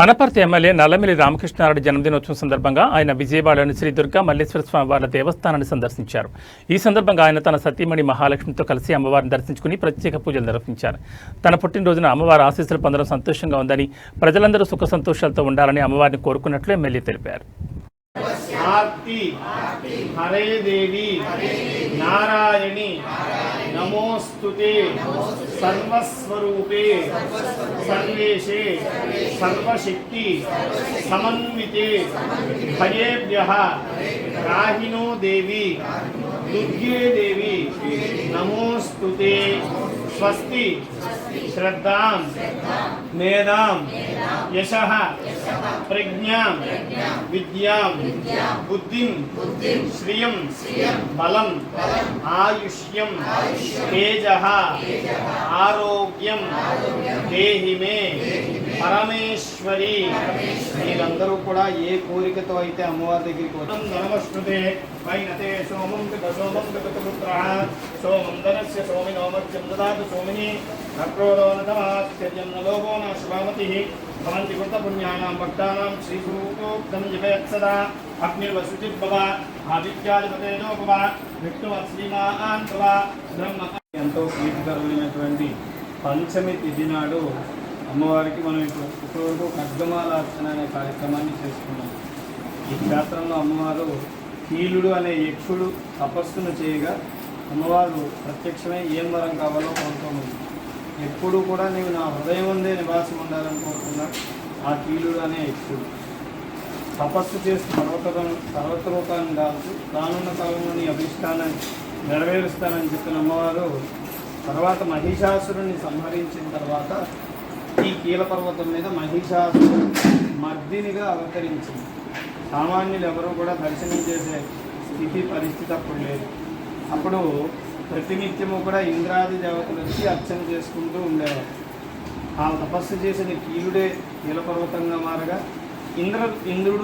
Anaparthi MLA Nallamilli Ramakrishna Reddy జన్మదినోత్సవం సందర్భంగా ఆయన విజయవాడలోని శ్రీ దుర్గా మల్లేశ్వర స్వామి వారి దేవస్థానాన్ని సందర్శించారు. ఈ సందర్భంగా ఆయన తన సతీమణి మహాలక్ష్మితో కలిసి అమ్మవారిని దర్శించుకుని ప్రత్యేక పూజలు నిర్వహించారు. తన పుట్టినరోజున అమ్మవారి ఆశీస్సులు పొందడం సంతోషంగా ఉందని ప్రజలందరూ సుఖ సంతోషాలతో ఉండాలని అమ్మవారిని కోరుకున్నట్లు ఎమ్మెల్యే తెలిపారు. ఆర్తి హరే దేవి నారాయణి నమోస్తుతే సర్వస్వరూపే సర్వేశే సర్వశక్తి సమన్వితే భయేభ్య రాహినో దేవి దుర్గే దేవి నమోస్తుతే. స్వస్తి శ్రద్ధాం మేధాం యశ ప్రజ్ఞాం విద్యాం బుద్ధిం శ్రియం బలం ఆయుష్యం తేజ ఆరోగ్యం దేహి మే పరమేశ్వరి. మీరందరూ కూడా ఏ కోరికతో అయితే అమ్మవారి దగ్గరికి వచ్చాం నమస్కృతే వైనతే సోమం పిత సోమం పితపుత్ర సోమం ధనస్య సోమినో మధ్యం దదాతు సోమిని. అక్రోధో నమాశ్చర్యం న లోభో న శుభామతి భవంతి కృత పుణ్యానాం భక్తానాం శ్రీసూక్తం జపేత్ సదా అగ్నిర్వశుచిర్భవ ఆదిత్యాధిపతేజో భవ. విష్ణువత్ బ్రహ్మ ఎంతో ప్రీతికరమైనటువంటి పంచమి తిథి నాడు అమ్మవారికి మనం ఇప్పుడు ఇప్పటివరకు ఖడ్గమాలార్చన అనే కార్యక్రమాన్ని చేసుకున్నాం. ఈ క్షేత్రంలో అమ్మవారు కీలుడు అనే యక్షుడు తపస్సును చేయగా అమ్మవారు ప్రత్యక్షమై ఏం వరం కావాలో కోరుకోమని ఎప్పుడు కూడా నీవు నా హృదయం ఉందే నివాసం ఉండాలని కోరుకున్నా ఆ కీలుడు అనే తపస్సు చేసి పర్వత పర్వతరూపాన్ని దాల్చి రానున్న కాలంలో నీ అభిష్టాన్ని నెరవేరుస్తానని చెప్పిన అమ్మవారు తర్వాత మహిషాసురుని సంహరించిన తర్వాత ఈ కీల పర్వతం మీద మహిషాసురు మర్దినిగా అవతరించింది సామాన్యులు ఎవరూ కూడా దర్శనం చేసే స్థితి పరిస్థితి అప్పుడు లేదు. అప్పుడు ప్రతినిత్యము కూడా ఇంద్రాది దేవతలు వచ్చి అర్చన చేసుకుంటూ ఉండేవారు. ఆ తపస్సు చేసిన కీలుడే నీలపర్వతంగా మారగా ఇంద్ర ఇంద్రుడు